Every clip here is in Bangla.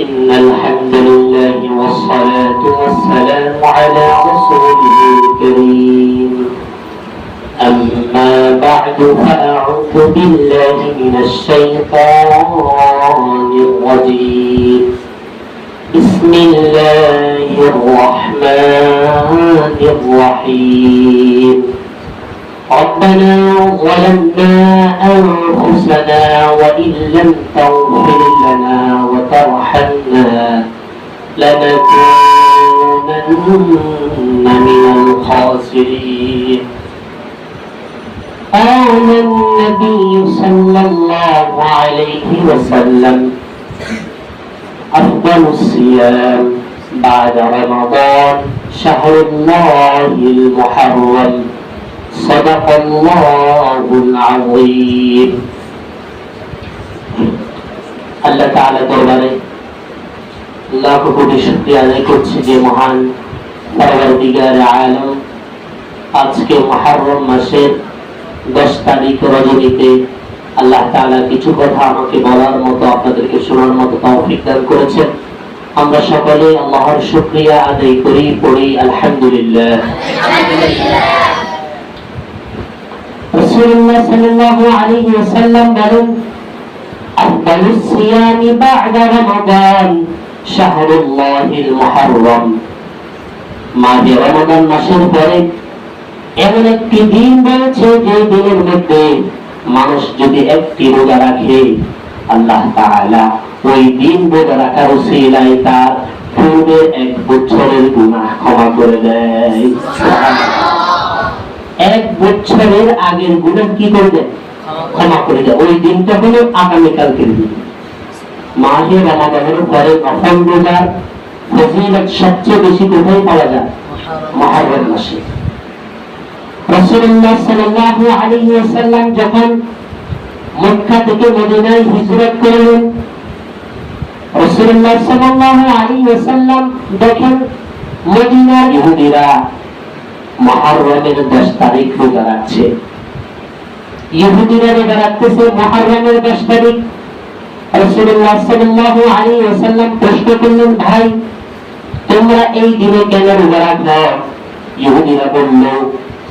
إن الحمد لله والصلاة والسلام على رسوله الكريم. أما بعد فأعوذ بالله من الشيطان الرجيم. بسم الله الرحمن الرحيم. ربنا ظلمنا أنفسنا وإن لم تغفر لنا وترحمنا لنكونن من الخاسرين. قال النبي صلى الله عليه وسلم. أفضل الصيام بعد رمضان شهر الله المحرم. صدق الله العظيم আল্লাহ তাআলা দরবারে লাখ কোটি শুকরিয়া আদায় করছি যে মহান পরবর্তীগার আলম আজকে মুহররম মাসের দশ তারিখ রজনীতে আল্লাহ তাআলা কিছু কথা আমাকে বলার মতো আপনাদেরকে শোনার মতো তৌফিক দান করেছেন আমরা সকলে আল্লাহর শুকরিয়া আদায় করি পড়ি আলহামদুলিল্লাহ রাসূলুল্লাহ সাল্লাল্লাহু আলাইহি ওয়াসাল্লাম বলেন আফদালুস সিয়ামি বা'দা রমাদান শাহরুল্লাহিল মুহাররম। মাহে রমাদান মাসের পরে এমন একটি দিন রয়েছে যে দিনের মধ্যে মানুষ যদি একটি রোজা রাখে, আল্লাহ তাআলা ওই দিন রোজা রাখার উসিলায় তার পূর্বে এক বছরের গুনাহ ক্ষমা করে দেয়। এক বছরের আগের গুনাহ কি করে দেয় ক্ষমা করে দেয় ওই দিনটা হলো আগামীকালকের দিন। পরে নফল রোজার ফজিলত সবচেয়ে বেশি কোথায় পাওয়া যায়? মাসে। যখন মক্কা থেকে মদিনায় হিজরত করলেন দেখেন, মদিনার ইহুদিরা মহররমের 10 তারিখ রোজা রাখছে। ইহুদিরা 10 তারিখ। তোমরা এই দিনে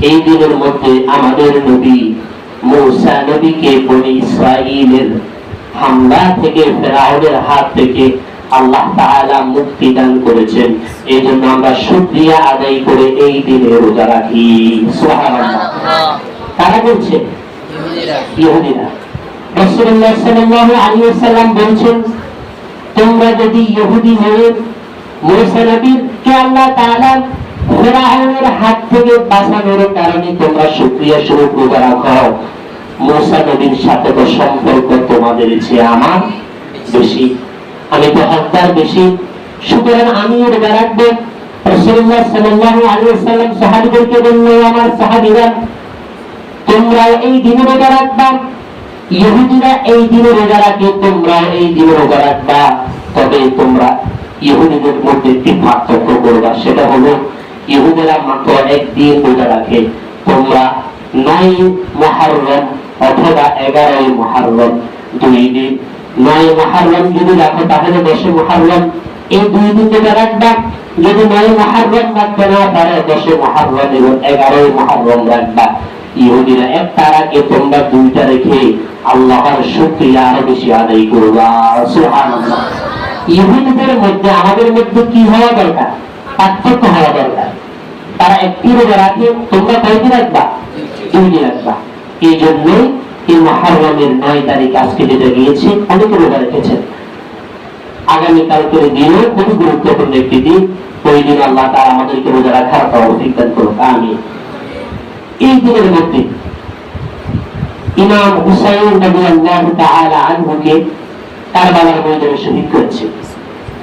এই দিনের মধ্যে আমাদের নবী মূসা নবীকে বনি ইসরাইলের হামলা থেকে ফেরাউনের হাত থেকে আল্লাহ তাআলা মুক্তি দান করেছেন। এই জন্য আমরা শুকরিয়া আদায় করে এই দিনে রোজা রাখি। সুবহানাল্লাহ। তারা বলছে? ইহুদিরা। রাসূলুল্লাহ সাল্লাল্লাহু আলাইহি ওয়াসাল্লাম বলছেন তোমরা যদি ইহুদি হয়ে মুসা নবীকে আল্লাহ তাআলা ফেরাউনের হাত থেকে বাঁচানোর কারণে তোমরা শুকরিয়া স্বরূপ রোজা রাখো। মুসা নবীর সাথে তো সম্পর্ক তোমাদের চেয়ে আমার বেশি। আমি বেশি, সুতরাং রাখব রাসূলুল্লাহ সাল্লাল্লাহু আলাইহি সাহাবীদেরকে আমার সাহাবীরা তোমরা এই দিনে রোজা রাখবা, ইহুদিরা এই দিনে রোজা রাখে তোমরা এই দিনে রোজা রাখবা। তবে তোমরা ইহুদিদের মধ্যে একটি পার্থক্য করবা, সেটা হলো ইহুদিরা মাত্র একদিন রোজা রাখে। তোমরা নয় মহারম অথবা এগারোই মহারম দুই দিন নয় মহারম যদি রাখো তাহলে দশে মহারম এই দুই দিন রোজা রাখবা, যদি নয় মহারম রাখবে না, তাহলে দশে মহারম এবং এগারোই মহারম রাখবা। ইহুদিরা এক তারাকে তোমরা দুইটা রেখে আল্লাহর শুকরিয়া আরও বেশি আদায় করবা। সুবহানাল্লাহ। ইহুদিদের মধ্যে, আমাদের মধ্যে কি হওয়া দরকার? পার্থক্য হওয়া দরকার। তারা একটি রোজা রাখে, তোমরা কয়দিন রাখবা? দুই দিন রাখবা। এই জন্যই মহারমের নয় তারিখ আজকে যেটা গিয়েছে, অনেকে রেখেছেন। দিনও খুব গুরুত্বপূর্ণ একটি দিন। ওই দিন আল্লাহ তারা আমাদেরকে রোজা রাখার দান করুক, আমিন। এই দিনের মধ্যে ইমাম হুসাইন রাদিয়াল্লাহু তাআলা আনহুকে কারবালার ময়দানে শহীদ করেছে।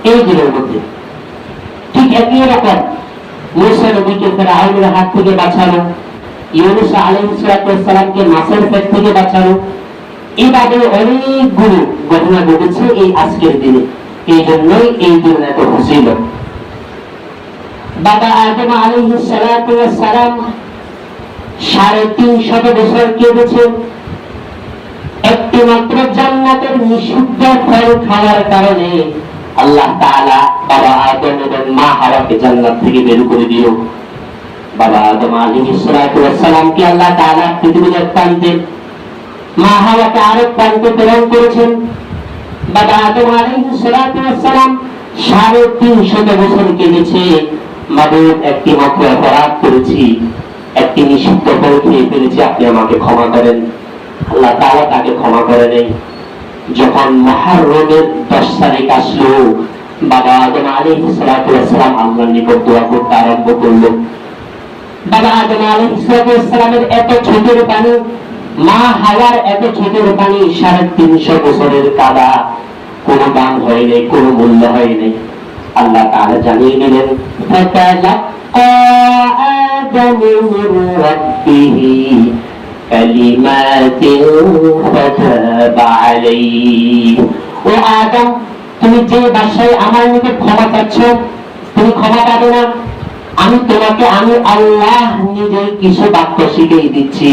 এই দিনের মধ্যে ঠিক একই রকম মুসা নবীকে ফেরাউনের হাত থেকে বাঁচানো ইউনুস আলাইহিস সালামকে মাছের পেট থেকে বাঁচানো। এইভাবে অনেকগুলো ঘটনা ঘটেছে এই আজকের দিনে। এই জন্যই এই দিন এত খুশিল বাবা আদম আলাইহিস সালাম সাড়ে তিন শত বছর কেঁদেছেন একটি মাত্র জান্নাতের নিষিদ্ধ ফল খাওয়ার কারণে আল্লাহ তাআলা বাবা আদম এবং মা হাওয়াকে জান্নাত থেকে বের করে দিল। বাবা আদম আলাইহিস সালাতু আল্লাহ তাআলা পৃথিবীর এক প্রান্তে মা হাওয়াকে আরেক প্রান্তে প্রেরণ করেছেন। বাবা আদম ওয়াস সালাম সাড়ে তিনশত বছর কেটেছে, মাদুর একটি মাত্র অপরাধ করেছি, একটি নিষিদ্ধ ফল খেয়ে ফেলেছি, আপনি আমাকে ক্ষমা করেন। আল্লাহ তাআলা তাকে ক্ষমা করে নেই যখন মহারমের দশ তারিখ আসলো, বাবা আদম আলাইহিস সালাতু ওয়াস নিকট দোয়া করতে আরম্ভ করল। বাবা আদম আলাইহিস সালাতু ওয়াস সালামের এত ছোটের পানি মা হাওয়ার এত ছোটের পানি সাড়ে তিনশো বছরের কাদা, কোনো দাম হয় নাই, কোনো মূল্য হয় নাই। আল্লাহ তাআলা জানিয়ে দিলেন ও আদম, তুমি যে বাসায় আমার নিকট ক্ষমা চাচ্ছ, তুমি ক্ষমা পাবে না। আমি তোমাকে, আমি আল্লাহ নিজে কিছু বাক্য শিখিয়ে দিচ্ছি।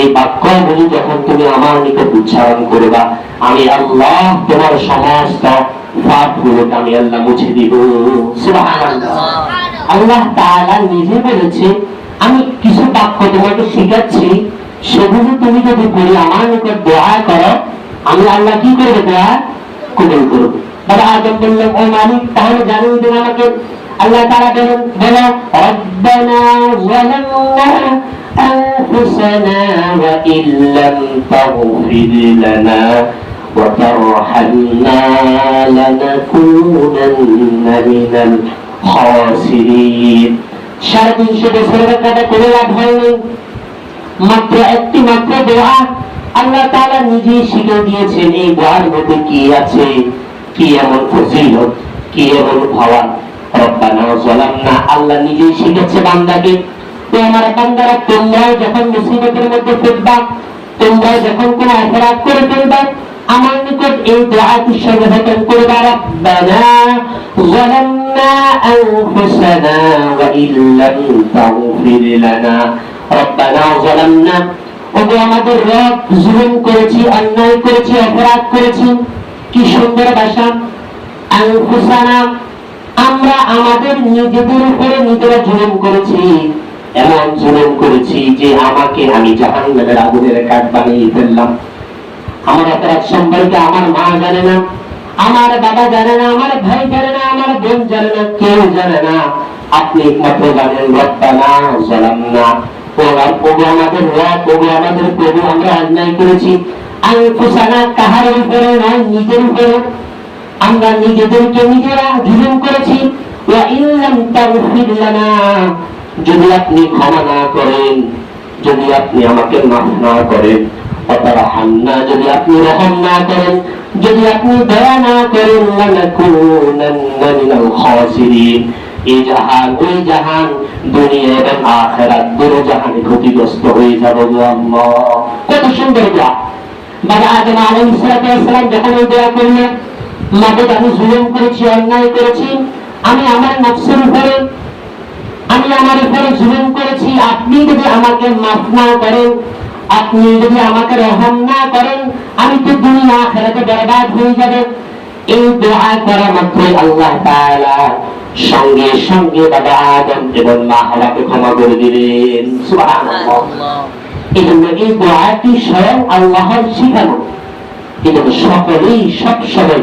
এই বাক্যগুলি যখন তুমি আমার নিকট উচ্চারণ করবা, আমি আল্লাহ তোমার সমস্ত আমি আল্লাহ মুছে দিব। আল্লাহ তাআলা নিজে বলেছে, আমি কিছু বাক্য তোমাকে শিখাচ্ছি, সেগুলো তুমি যদি পড়ে আমার নিকট দোয়া করো, আমি আল্লাহ কি করব দোয়া? কবুল করব। বাবা আদম ও মালিক, তাহলে আমাকে আল্লাহ তাআলা বলেন বলো রব্বানা যালামনা أنفسنا وإن لم تغفر لنا وترحمنا لنكونن من الخاسرين সাড়ে তিনশো বছরের কাটা কোনো লাভ হয়নি মাত্র একটি মাত্র দোয়া আল্লাহ তাআলা নিজেই শিখে দিয়েছেন এই দোয়ার মধ্যে কি আছে কি এমন ফজিলত কি এমন ভাবা রব্বানা আল্লাহ নিজেই শিখেছে বান্দাকে। তো আমার বান্দারা তোমরা যখন মুসিবতের মধ্যে পড়বা তোমরা যখন কোন অপরাধ করে ফেলবা, আমার নিকট এই দোয়াটি সর্বপ্রথম করবা, রব্বানা আমাদের রব জুলুম করেছি, অন্যায় করেছি, অপরাধ করেছি। কি সুন্দর ভাষা। আনফুসানা আমরা আমাদের নিজেদের উপরে নিজেরা জুলুম করেছি, এমন জুলুম করেছি যে আমাকে আমি জাহান্নামের আগুনের কাঠ বানিয়ে ফেললাম। আমার অপরাধ সম্পর্কে আমার মা জানে না, আমার বাবা জানে না, আমার ভাই জানে না, আমার বোন জানে না, কেউ জানে না। আপনি একমাত্র জানেন জালামনা। ওরা প্রভু আমাদের প্রভু আমরা অন্যায় করেছি। আনফুসানা কাহার উপরে নয়, নিজের উপরে। আমরা নিজেদেরকে নিজেরা জুলুম করেছি। যদি আপনি ক্ষমা না করেন, যদি আপনি আমাকে মাফ না করেন হান্না যদি আপনি রহম না করেন, যদি আপনি দয়া না করেন এই জাহান, ওই জাহান দুনিয়া এবং আখেরাত দুটো জাহানে ক্ষতিগ্রস্ত হয়ে যাবে কত সুন্দর দোয়া বাবা আদম আলাইহিস সালাম যখন দোয়া করলেন। মাদের আমি জুলুম করেছি অন্যায় করেছি আমি আমার নফসের উপরে আমি আমার উপরে জুলুম করেছি আপনি যদি আমাকে মাফ না করেন আপনি যদি আমাকে রহম না করেন আমি তো দুনিয়া আখেরাতে বরবাদ হয়ে যাবে। এই দোয়া করা মাত্রই আল্লাহ তাআলা সঙ্গে সঙ্গে বাবা আদম এবং মা হাওয়াকে ক্ষমা করে দিলেন। সুবহানাল্লাহ। এই জন্য এই দোয়াটি স্বয়ং আল্লাহর শিখানো। এই সকলেই সব সময়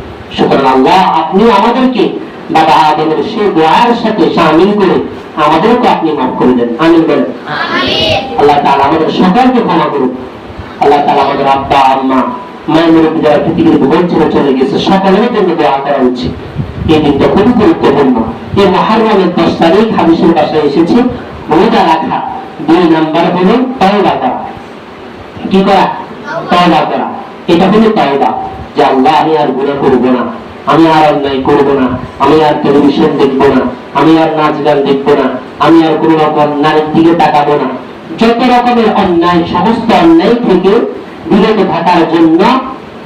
সুতরাং আল্লাহ আপনি আমাদেরকে বাবা আদমের সেই দোয়ার সাথে সামিল করে আমাদেরকে আপনি মাফ করে দেন। আমিন বলেন। আল্লাহ তাআলা আমাদের সকলকে ক্ষমা করুন আল্লাহ তাআলা আমাদের আব্বা আম্মা মায়ের যারা পৃথিবীর ছেড়ে চলে গেছে সকলের জন্য দোয়া করা উচিত। এই দিনটা খুবই গুরুত্বপূর্ণ। এই মহারমের দশ তারিখ হাদিসের বাসায় এসেছে। রোজা রাখা। দুই নাম্বার হলো তওবা করা। কি করা? তওবা করা। এটা হলো তওবা। যে আল্লাহ, আমি আর গুনাহ করব না। আমি আর অন্যায় করব না। আমি আর টেলিভিশন দেখব না। আমি আর নাচ গান দেখব না। আমি আর কোন রকম নারীর দিকে তাকাবো না। যত রকমের অন্যায়, সমস্ত অন্যায় থেকে বিরত থাকার জন্য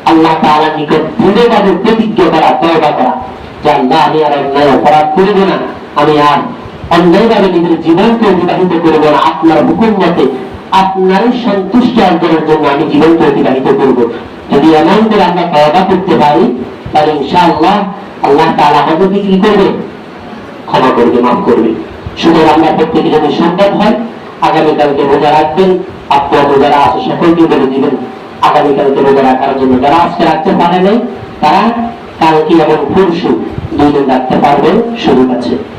আল্লাহ তাআলা নিকট দৃঢ়ভাবে প্রতিজ্ঞা করা, তওবা করা, যে আল্লাহ, আমি আর অন্যায় অপরাধ করব না। আমি আর অন্যায়ভাবে নিজের জীবনকে অতিবাহিত করব না। আপনার হুকুম মতে আপনার সন্তুষ্টি অর্জনের জন্য আমি জীবনকে অতিবাহিত করব। যদি এমন করে আমরা তওবা করতে পারি, তাহলে ইনশাআল্লাহ আল্লাহ তাআলা আমাদেরকে কি করবে? ক্ষমা করবে, মাফ করবে। সুতরাং আমরা প্রত্যেকে যদি সম্ভব হয়, আগামীকালকে রোজা রাখবেন। আপনার যারা আছে সকলকে বলে দিবেন। আগামীকালকে রোজা রাখার জন্য যারা আজকে রাখতে পারে নাই, তারা কালকে এবং পরশু দুই দিন রাখতে পারবেন শুরু আছে।